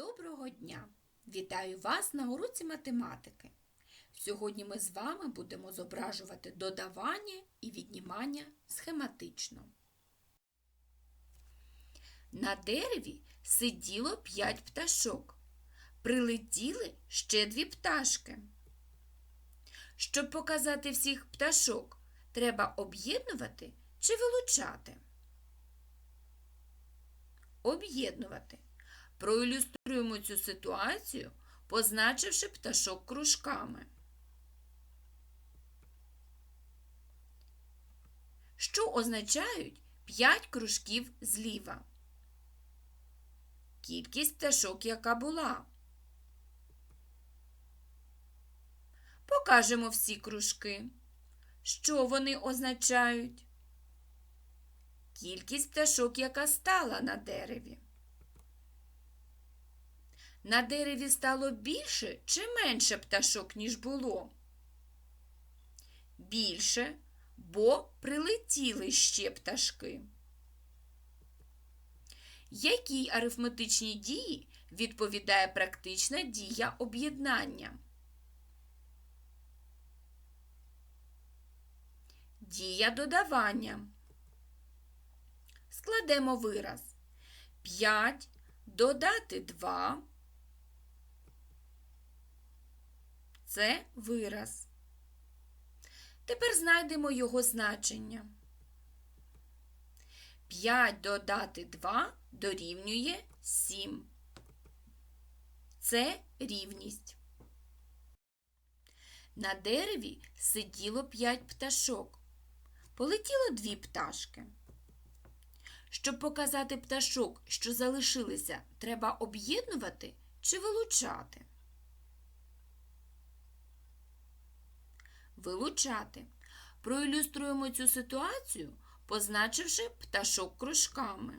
Доброго дня! Вітаю вас на уроці математики. Сьогодні ми з вами будемо зображувати додавання і віднімання схематично. На дереві сиділо п'ять пташок. Прилетіли ще дві пташки. Щоб показати всіх пташок, треба об'єднувати чи вилучати? Об'єднувати. Проілюструємо цю ситуацію, позначивши пташок кружками. Що означають 5 кружків зліва? Кількість пташок, яка була. Покажемо всі кружки. Що вони означають? Кількість пташок, яка стала на дереві. На дереві стало більше чи менше пташок, ніж було? Більше, бо прилетіли ще пташки. Якій арифметичній дії відповідає практична дія об'єднання? Дія додавання. Складемо вираз. 5 додати 2 це вираз. Тепер знайдемо його значення. 5 додати 2 дорівнює 7. Це рівність. На дереві сиділо 5 пташок. Полетіло дві пташки. Щоб показати пташок, що залишилися, треба об'єднувати чи вилучати. Вилучати. Проілюструємо цю ситуацію, позначивши пташок кружками.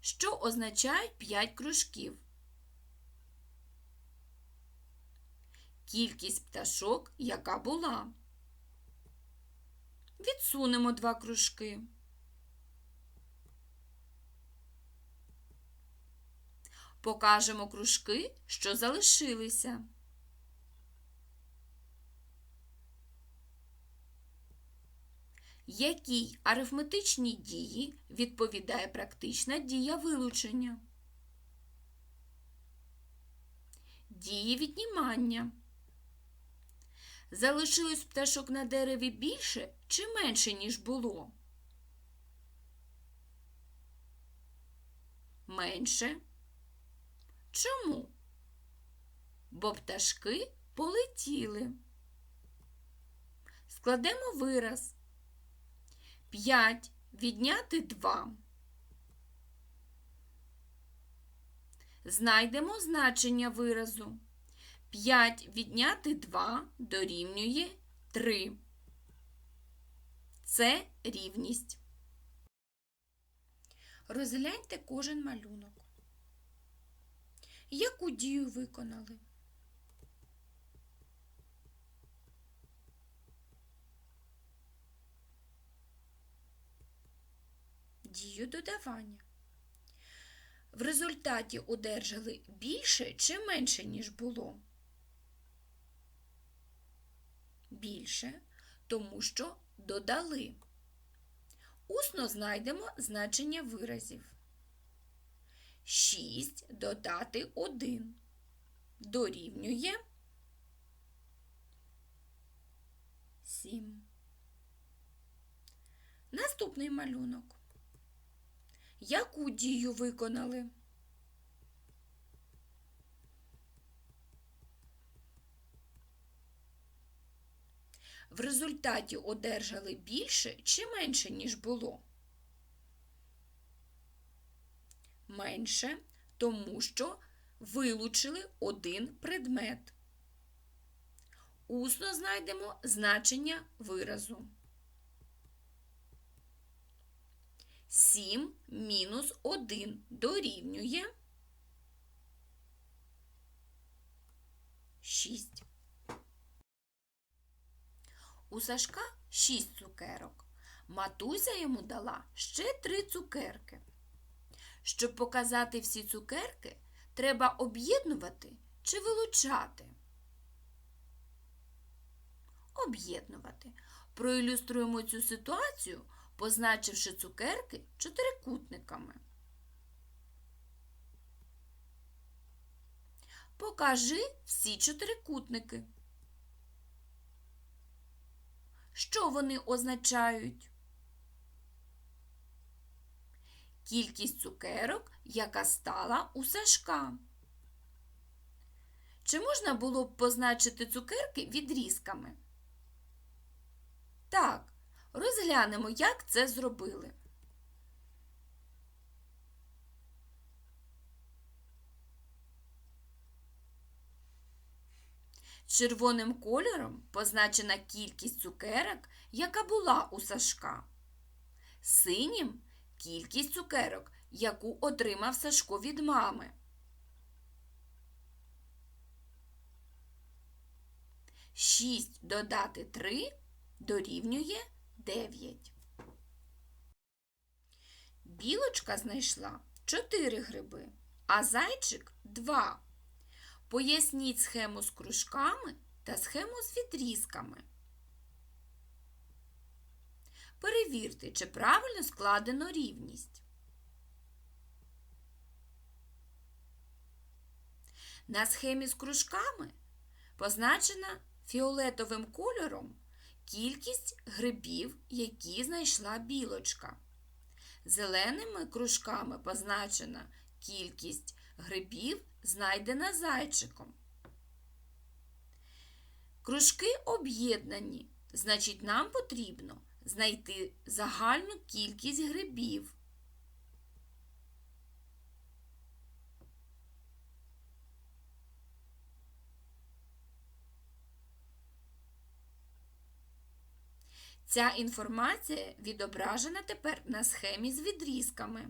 Що означають 5 кружків? Кількість пташок, яка була. Відсунемо два кружки. Покажемо кружки, що залишилися. Якій арифметичній дії відповідає практична дія вилучення? Дії віднімання. Залишилось пташок на дереві більше чи менше, ніж було? Менше. Чому? Бо пташки полетіли. Складемо вираз. 5 відняти 2. Знайдемо значення виразу. 5 відняти 2 дорівнює 3. Це рівність. Розгляньте кожен малюнок. Яку дію виконали? Дію додавання. В результаті одержали більше чи менше, ніж було? Більше, тому що додали. Усно знайдемо значення виразів. 6 додати 1 дорівнює 7. Наступний малюнок. Яку дію виконали? В результаті одержали більше чи менше, ніж було? Менше, тому що вилучили один предмет. Усно знайдемо значення виразу. 7 мінус 1 дорівнює 6. У Сашка 6 цукерок. матуся йому дала ще три цукерки. Щоб показати всі цукерки, треба об'єднувати чи вилучати. Об'єднувати. Проілюструємо цю ситуацію, позначивши цукерки чотирикутниками. Покажи всі чотирикутники. Що вони означають? Кількість цукерок, яка стала у Сашка. Чи можна було б позначити цукерки відрізками? Так, розглянемо, як це зробили. Червоним кольором позначена кількість цукерок, яка була у Сашка. Синім кількість цукерок, яку отримав Сашко від мами. Шість додати три дорівнює дев'ять. Білочка знайшла чотири гриби, а зайчик два. Поясніть схему з кружками та схему з відрізками. Перевірте, чи правильно складено рівність. На схемі з кружками позначена фіолетовим кольором кількість грибів, які знайшла білочка. Зеленими кружками позначена кількість грибів, знайдена зайчиком. Кружки об'єднані, значить, нам потрібно знайти загальну кількість грибів. Ця інформація відображена тепер на схемі з відрізками.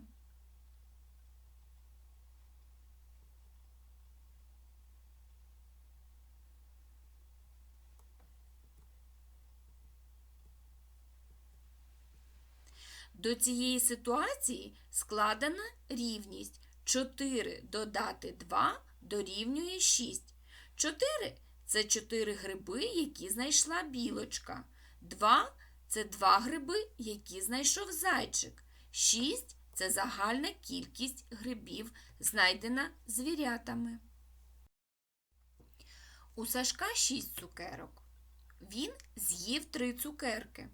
До цієї ситуації складена рівність 4 додати 2 дорівнює 6. 4 це 4 гриби, які знайшла білочка. 2 це 2 гриби, які знайшов зайчик. 6 це загальна кількість грибів, знайдена звірятами. У Сашка 6 цукерок. Він з'їв 3 цукерки.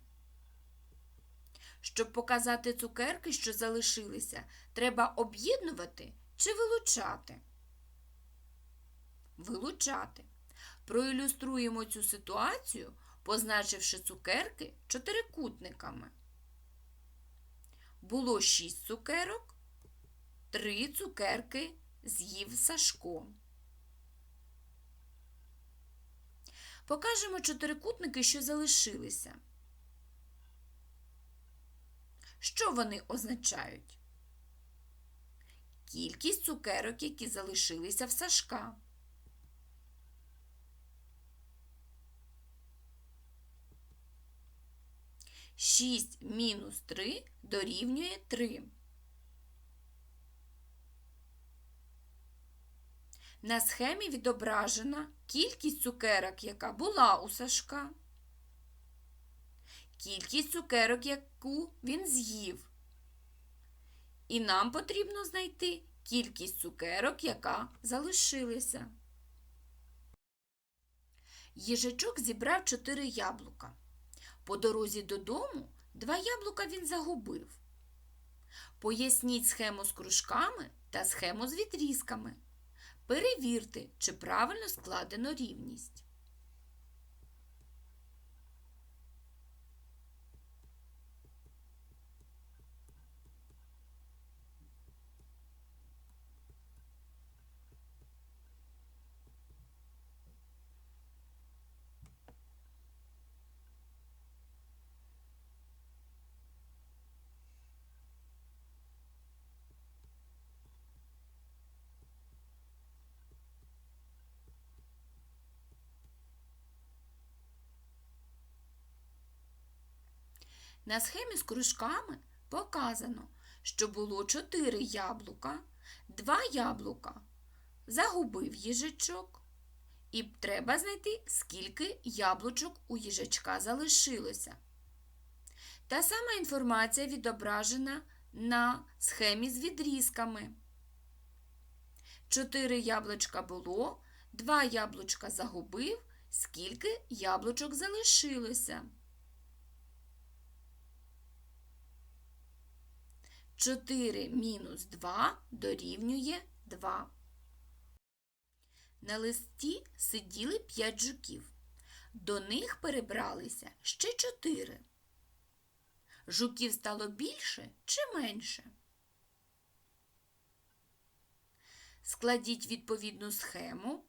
Щоб показати цукерки, що залишилися, треба об'єднувати чи вилучати. Вилучати. Проілюструємо цю ситуацію, позначивши цукерки чотирикутниками. Було шість цукерок, три цукерки з'їв Сашко. Покажемо чотирикутники, що залишилися. Що вони означають? Кількість цукерок, які залишилися в Сашка. Шість мінус три дорівнює три. На схемі відображена кількість цукерок, яка була у Сашка кількість цукерок, яку він з'їв. І нам потрібно знайти кількість цукерок, яка залишилася. Їжачок зібрав чотири яблука. По дорозі додому два яблука він загубив. Поясніть схему з кружками та схему з відрізками. Перевірте, чи правильно складено рівність. На схемі з кружками показано, що було 4 яблука, 2 яблука загубив їжачок. І треба знайти, скільки яблучок у їжачка залишилося. Та сама інформація відображена на схемі з відрізками. Чотири яблучка було, два яблучка загубив, скільки яблучок залишилося. 4 мінус 2 дорівнює 2. На листі сиділи 5 жуків. До них перебралися ще 4. Жуків стало більше чи менше? Складіть відповідну схему.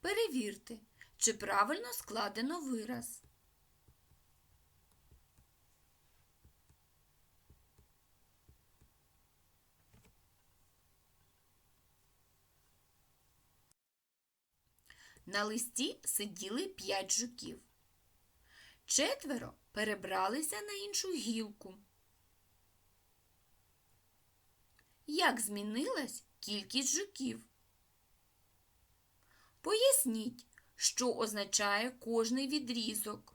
Перевірте, чи правильно складено вираз. На листі сиділи п'ять жуків. Четверо перебралися на іншу гілку. Як змінилась кількість жуків? Поясніть, що означає кожний відрізок.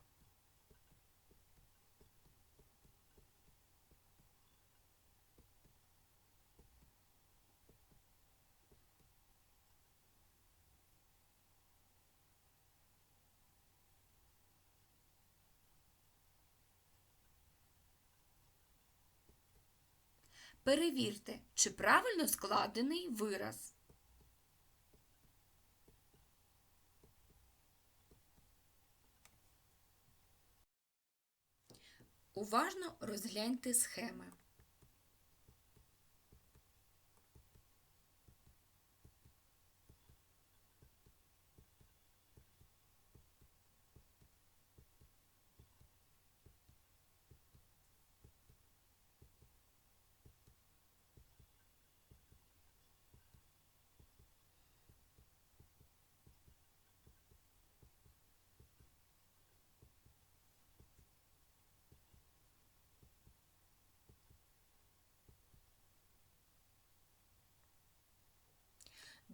Перевірте, чи правильно складений вираз. Уважно розгляньте схеми.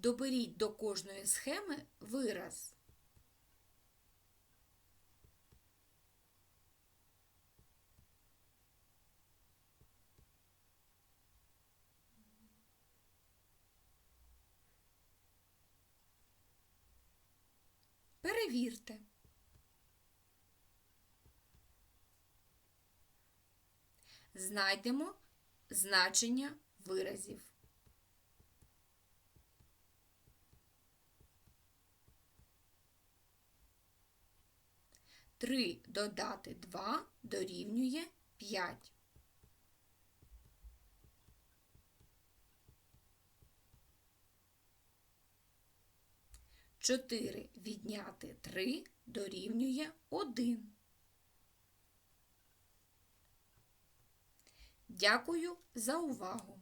Доберіть до кожної схеми вираз. Перевірте. Знайдемо значення виразів. 3 додати 2 дорівнює 5. Чотири відняти 3 дорівнює 1. Дякую за увагу!